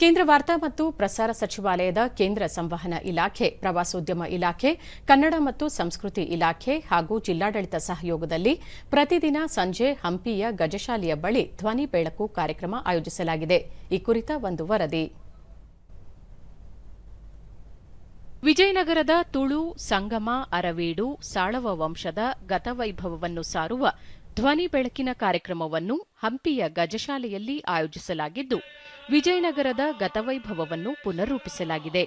ಕೇಂದ್ರ ವಾರ್ತಾ ಮತ್ತು ಪ್ರಸಾರ ಸಚಿವಾಲಯದ ಕೇಂದ್ರ ಸಂವಹನ ಇಲಾಖೆ, ಪ್ರವಾಸೋದ್ಯಮ ಇಲಾಖೆ, ಕನ್ನಡ ಮತ್ತು ಸಂಸ್ಕೃತಿ ಇಲಾಖೆ ಹಾಗೂ ಜಿಲ್ಲಾಡಳಿತ ಸಹಯೋಗದಲ್ಲಿ ಪ್ರತಿದಿನ ಸಂಜೆ ಹಂಪಿಯ ಗಜಶಾಲೆಯ ಬಳಿ ಧ್ವನಿ ಬೆಳಕು ಕಾರ್ಯಕ್ರಮ ಆಯೋಜಿಸಲಾಗಿದೆ. ಈ ಕುರಿತ ಒಂದು ವರದಿ. ವಿಜಯನಗರದ ತುಳು, ಸಂಗಮ, ಅರವೀಡು, ಸಾಳವ ವಂಶದ ಗತವೈಭವವನ್ನು ಸಾರುವ ಧ್ವನಿ ಬೆಳಕಿನ ಕಾರ್ಯಕ್ರಮವನ್ನು ಹಂಪಿಯ ಗಜಶಾಲೆಯಲ್ಲಿ ಆಯೋಜಿಸಲಾಗಿದ್ದು, ವಿಜಯನಗರದ ಗತವೈಭವವನ್ನು ಪುನರ್ರೂಪಿಸಲಾಗಿದೆ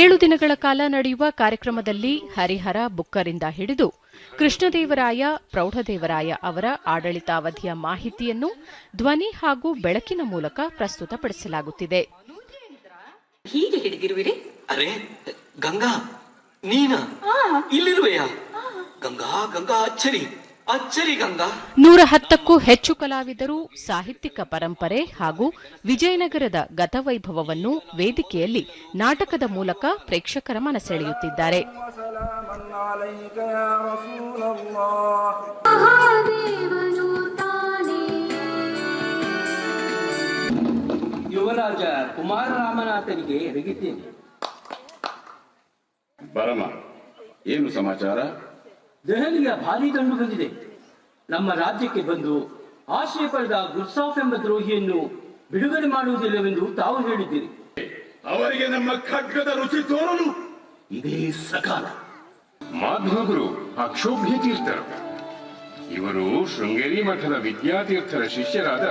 ಏಳು ದಿನಗಳ ಕಾಲ ನಡೆಯುವ ಕಾರ್ಯಕ್ರಮದಲ್ಲಿ ಹರಿಹರ ಬುಕ್ಕರಿಂದ ಹಿಡಿದು ಕೃಷ್ಣದೇವರಾಯ, ಪ್ರೌಢದೇವರಾಯ ಅವರ ಆಡಳಿತಾವಧಿಯ ಮಾಹಿತಿಯನ್ನು ಧ್ವನಿ ಹಾಗೂ ಬೆಳಕಿನ ಮೂಲಕ ಪ್ರಸ್ತುತಪಡಿಸಲಾಗುತ್ತಿದೆ. ಹೀಗೆ ಹಿಡಿದಿರುವಿರಿ? ಅರೆ ಗಂಗಾ ನೀನ? ಇಲ್ಲಿರುವೆಯಾ? ಗಂಗಾ ಗಂಗಾ ಅಚ್ಚರಿ ಅಚ್ಚರಿ ಗಂಗಾ. ನೂರ ಹತ್ತಕ್ಕೂ ಹೆಚ್ಚು ಕಲಾವಿದರು ಸಾಹಿತ್ಯಿಕ ಪರಂಪರೆ ಹಾಗೂ ವಿಜಯನಗರದ ಗತವೈಭವವನ್ನು ವೇದಿಕೆಯಲ್ಲಿ ನಾಟಕದ ಮೂಲಕ ಪ್ರೇಕ್ಷಕರ ಮನಸೆಳೆಯುತ್ತಿದ್ದಾರೆ. ಯುವರಾಜ ಕುಮಾರರಾಮನಾಥನಿಗೆ ಎರಗಿದ್ದೇನೆ ಬರಮ ಏನು ಸಮಾಚಾರ? ದೆಹಲಿಯ ಭಾರಿ ದಂಡು ಬಂದಿದೆ. ನಮ್ಮ ರಾಜ್ಯಕ್ಕೆ ಬಂದು ಆಶ್ರಯ ಪಡೆದ ಗುರ್ಸಾಫ್ ಎಂಬ ದ್ರೋಹಿಯನ್ನು ಬಿಡುಗಡೆ ಮಾಡುವುದಿಲ್ಲವೆಂದು ತಾವು ಹೇಳಿದ್ದೀರಿ. ಅವರಿಗೆ ನಮ್ಮ ಖಡ್ಗದ ರುಚಿ ತೋರಲು ಇದೇ ಸಕಾಲ. ಮಾಧವರು ಅಕ್ಷೋಭ್ಯ ತೀರ್ಥರು. ಇವರು ಶೃಂಗೇರಿ ಮಠದ ವಿದ್ಯಾತೀರ್ಥರ ಶಿಷ್ಯರಾದ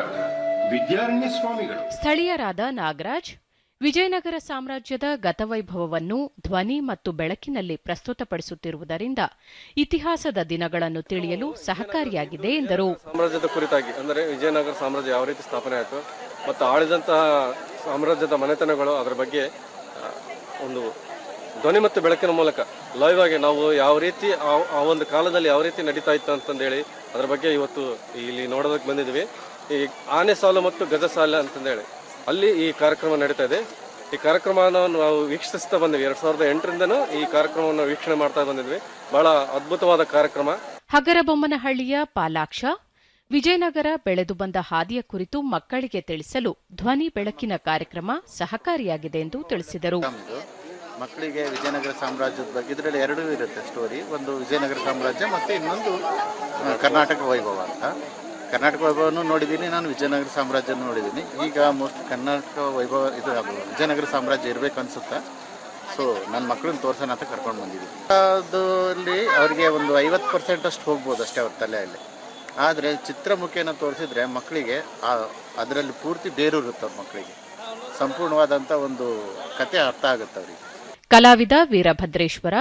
ವಿದ್ಯಾರಣ್ಯ ಸ್ವಾಮಿಗಳು. ಸ್ಥಳೀಯರಾದ ನಾಗರಾಜ್ ವಿಜಯನಗರ ಸಾಮ್ರಾಜ್ಯದ ಗತವೈಭವವನ್ನು ಧ್ವನಿ ಮತ್ತು ಬೆಳಕಿನಲ್ಲಿ ಪ್ರಸ್ತುತಪಡಿಸುತ್ತಿರುವುದರಿಂದ ಇತಿಹಾಸದ ದಿನಗಳನ್ನು ತಿಳಿಯಲು ಸಹಕಾರಿಯಾಗಿದೆ ಎಂದರು. ಸಾಮ್ರಾಜ್ಯದ ಕುರಿತಾಗಿ ಅಂದರೆ ವಿಜಯನಗರ ಸಾಮ್ರಾಜ್ಯ ಯಾವ ರೀತಿ ಸ್ಥಾಪನೆ ಆಯಿತು ಮತ್ತು ಆಳಿದಂತಹ ಸಾಮ್ರಾಜ್ಯದ ಮನೆತನಗಳು ಅದರ ಬಗ್ಗೆ ಒಂದು ಧ್ವನಿ ಮತ್ತು ಬೆಳಕಿನ ಮೂಲಕ ಲೈವ್ ಆಗಿ ನಾವು ಯಾವ ರೀತಿ ಆ- ಆ ಒಂದು ಕಾಲದಲ್ಲಿ ಯಾವ ರೀತಿ ನಡೀತಾ ಇತ್ತು ಅಂತಂದೇಳಿ ಅದರ ಬಗ್ಗೆ ಇವತ್ತು ಇಲ್ಲಿ ನೋಡೋದಕ್ಕೆ ಬಂದಿದ್ವಿ ಈ ಆನೆ ಸಾಲು ಮತ್ತು ಗಜ ಸಾಲು ಅಂತಂದೇಳಿ. ಅಲ್ಲಿ ಈ ಕಾರ್ಯಕ್ರಮ ನಡೀತಾ ಇದೆ. ಈ ಕಾರ್ಯಕ್ರಮವನ್ನು ನಾವು ವೀಕ್ಷಿಸ್ತಾ ಬಂದಿವಿ. ಎರಡ್ ಸಾವಿರದ ಎಂಟರಿಂದನೂ ಈ ಕಾರ್ಯಕ್ರಮವನ್ನು ವೀಕ್ಷಣೆ ಮಾಡ್ತಾ ಬಂದಿದ್ವಿ. ಬಹಳ ಅದ್ಭುತವಾದ ಕಾರ್ಯಕ್ರಮ. ಹಗರಬೊಮ್ಮನಹಳ್ಳಿಯ ಪಾಲಾಕ್ಷ ವಿಜಯನಗರ ಬೆಳೆದು ಬಂದ ಹಾದಿಯ ಕುರಿತು ಮಕ್ಕಳಿಗೆ ತಿಳಿಸಲು ಧ್ವನಿ ಬೆಳಕಿನ ಕಾರ್ಯಕ್ರಮ ಸಹಕಾರಿಯಾಗಿದೆ ಎಂದು ತಿಳಿಸಿದರು. ಮಕ್ಕಳಿಗೆ ವಿಜಯನಗರ ಸಾಮ್ರಾಜ್ಯದ ಬಗ್ಗೆ ಇದರಲ್ಲಿ ಎರಡೂ ಇರುತ್ತೆ ಸ್ಟೋರಿ ಒಂದು ವಿಜಯನಗರ ಸಾಮ್ರಾಜ್ಯ ಮತ್ತು ಇನ್ನೊಂದು ಕರ್ನಾಟಕ ವೈಭವ ಅಂತ. ಕರ್ನಾಟಕ ವೈಭವನೂ ನೋಡಿದ್ದೀನಿ. ನಾನು ವಿಜಯನಗರ ಸಾಮ್ರಾಜ್ಯ ನೋಡಿದ್ದೀನಿ. ಈಗ ಮೋಸ್ಟ್ ಕರ್ನಾಟಕ ವೈಭವ ಇದು ವಿಜಯನಗರ ಸಾಮ್ರಾಜ್ಯ ಇರಬೇಕು ಅನ್ಸುತ್ತೆ? ಸೊ ನನ್ನ ಮಕ್ಕಳನ್ನ ತೋರ್ಸೋಣ ಅಂತ ಕರ್ಕೊಂಡು ಬಂದಿದ್ದೀನಿ. ಅದರಲ್ಲಿ ಅವರಿಗೆ ಒಂದು ಐವತ್ತು ಪರ್ಸೆಂಟ್ ಅಷ್ಟು ಹೋಗ್ಬೋದು ಅಷ್ಟೇ ಅವ್ರ ತಲೆಯಲ್ಲಿ ಆದರೆ ಚಿತ್ರಮುಖಿಯನ್ನು ತೋರಿಸಿದ್ರೆ ಮಕ್ಕಳಿಗೆ ಅದರಲ್ಲಿ ಪೂರ್ತಿ ಬೇರೂರುತ್ತೆ ಅವ್ರ ಮಕ್ಕಳಿಗೆ ಸಂಪೂರ್ಣವಾದಂಥ ಒಂದು ಕತೆ ಅರ್ಥ ಆಗುತ್ತೆ ಅವರಿಗೆ. ಕಲಾವಿದ ವೀರಭದ್ರೇಶ್ವರ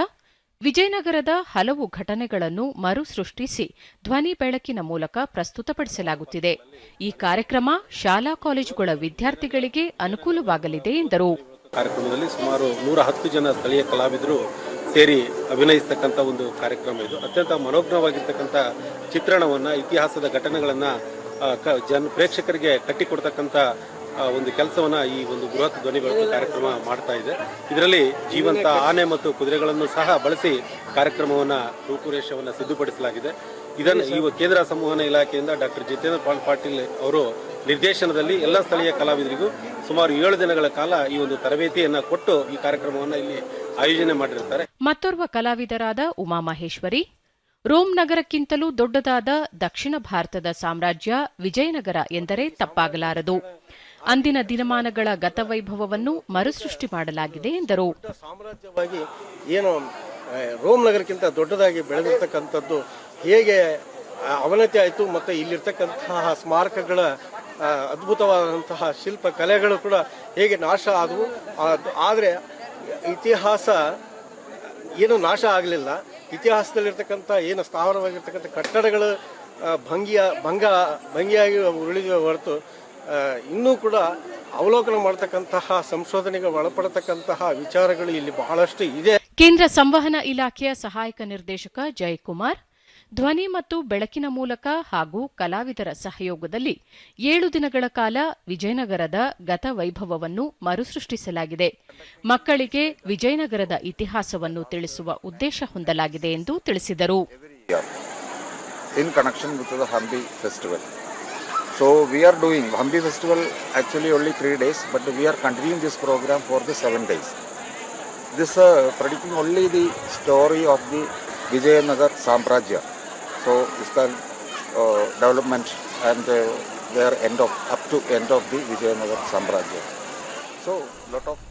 ವಿಜಯನಗರದ ಹಲವು ಘಟನೆಗಳನ್ನು ಮರುಸೃಷ್ಟಿಸಿ ಧ್ವನಿ ಬೆಳಕಿನ ಮೂಲಕ ಪ್ರಸ್ತುತಪಡಿಸಲಾಗುತ್ತಿದೆ. ಈ ಕಾರ್ಯಕ್ರಮ ಶಾಲಾ ಕಾಲೇಜುಗಳ ವಿದ್ಯಾರ್ಥಿಗಳಿಗೆ ಅನುಕೂಲವಾಗಲಿದೆ ಎಂದರು. ಕಾರ್ಯಕ್ರಮದಲ್ಲಿ ಸುಮಾರು ನೂರ ಹತ್ತು ಜನ ಸ್ಥಳೀಯ ಕಲಾವಿದರು ಸೇರಿ ಅಭಿನಯಿಸ್ತಕ್ಕಂಥ ಒಂದು ಕಾರ್ಯಕ್ರಮ ಇದು. ಅತ್ಯಂತ ಮನೋಜ್ಞವಾಗಿರ್ತಕ್ಕಂಥ ಚಿತ್ರಣವನ್ನು, ಇತಿಹಾಸದ ಘಟನೆಗಳನ್ನು ಜನ, ಪ್ರೇಕ್ಷಕರಿಗೆ ಕಟ್ಟಿಕೊಡ್ತಕ್ಕಂಥ ಒಂದು ಕೆಲಸವನ್ನ ಈ ಒಂದು ಬೃಹತ್ ಧ್ವನಿ ಬೆಳಕು ಕಾರ್ಯಕ್ರಮ ಮಾಡ್ತಾ ಇದೆ. ಇದರಲ್ಲಿ ಜೀವಂತ ಆನೆ ಮತ್ತು ಕುದುರೆಗಳನ್ನು ಸಹ ಬಳಸಿ ಕಾರ್ಯಕ್ರಮವನ್ನ ರೂಪುರೇಷವನ್ನು ಸಿದ್ಧಪಡಿಸಲಾಗಿದೆ. ಇದನ್ನು ಈ ಕೇಂದ್ರ ಸಂವಹನ ಇಲಾಖೆಯಿಂದ ಡಾಕ್ಟರ್ ಜಿತೇಂದ್ರ ಪಾಲ್ ಪಾಟೀಲ್ ಅವರು ನಿರ್ದೇಶನದಲ್ಲಿ ಎಲ್ಲ ಸ್ಥಳೀಯ ಕಲಾವಿದರಿಗೂ ಸುಮಾರು ಏಳು ದಿನಗಳ ಕಾಲ ಈ ಒಂದು ತರಬೇತಿಯನ್ನ ಕೊಟ್ಟು ಈ ಕಾರ್ಯಕ್ರಮವನ್ನು ಇಲ್ಲಿ ಆಯೋಜನೆ ಮಾಡಿರುತ್ತಾರೆ. ಮತ್ತೋರ್ವ ಕಲಾವಿದರಾದ ಉಮಾ ಮಹೇಶ್ವರಿ, ರೋಮ್ ನಗರಕ್ಕಿಂತಲೂ ದೊಡ್ಡದಾದ ದಕ್ಷಿಣ ಭಾರತದ ಸಾಮ್ರಾಜ್ಯ ವಿಜಯನಗರ ಎಂದರೆ ತಪ್ಪಾಗಲಾರದು. ಅಂದಿನ ದಿನಮಾನಗಳ ಗತವೈಭವವನ್ನು ಮರುಸೃಷ್ಟಿ ಮಾಡಲಾಗಿದೆ ಎಂದರು. ಸಾಮ್ರಾಜ್ಯವಾಗಿ ಏನು ರೋಮ್ ನಗರಕ್ಕಿಂತ ದೊಡ್ಡದಾಗಿ ಬೆಳೆದಿರ್ತಕ್ಕಂಥದ್ದು ಹೇಗೆ ಅವನತಿ ಆಯಿತು ಮತ್ತು ಇಲ್ಲಿರ್ತಕ್ಕಂತಹ ಸ್ಮಾರಕಗಳ ಅದ್ಭುತವಾದಂತಹ ಶಿಲ್ಪ ಕಲೆಗಳು ಕೂಡ ಹೇಗೆ ನಾಶ ಆದವು. ಆದರೆ ಇತಿಹಾಸ ಏನು ನಾಶ ಆಗಲಿಲ್ಲ. ಇತಿಹಾಸದಲ್ಲಿರ್ತಕ್ಕಂಥ ಏನು ಸ್ಥಾವರವಾಗಿರ್ತಕ್ಕಂಥ ಕಟ್ಟಡಗಳು ಭಂಗಿಯ, ಭಂಗ, ಭಂಗಿಯಾಗಿ ಉಳಿದಿವೆ ಹೊರತು ಇನ್ನೂ ಕೂಡ ಅವಲೋಕನ ಮಾಡತಕ್ಕಂತಹ ಸಂಶೋಧನೆಗೆ ಒಳಪಡತಕ್ಕಂತಹ ವಿಚಾರಗಳು ಇಲ್ಲಿ ಬಹಳಷ್ಟು ಇದೆ. ಕೇಂದ್ರ ಸಂವಹನ ಇಲಾಖೆಯ ಸಹಾಯಕ ನಿರ್ದೇಶಕ ಜಯಕುಮಾರ್ ಧ್ವನಿ ಮತ್ತು ಬೆಳಕಿನ ಮೂಲಕ ಹಾಗೂ ಕಲಾವಿದರ ಸಹಯೋಗದಲ್ಲಿ ಏಳು ದಿನಗಳ ಕಾಲ ವಿಜಯನಗರದ ಗತ ವೈಭವವನ್ನು ಮರುಸೃಷ್ಟಿಸಲಾಗಿದೆ. ಮಕ್ಕಳಿಗೆ ವಿಜಯನಗರದ ಇತಿಹಾಸವನ್ನು ತಿಳಿಸುವ ಉದ್ದೇಶ ಹೊಂದಲಾಗಿದೆ ಎಂದು ತಿಳಿಸಿದರು. In connection with the Hampi festival. So we are doing Hampi festival actually only three days, but we are continuing this program for the seven days. This uh, predicting only the story of the Vijayanagar Samrajya. So it's the uh, development and uh, their end of up to end of the Vijayanagar Samrajya. So lot of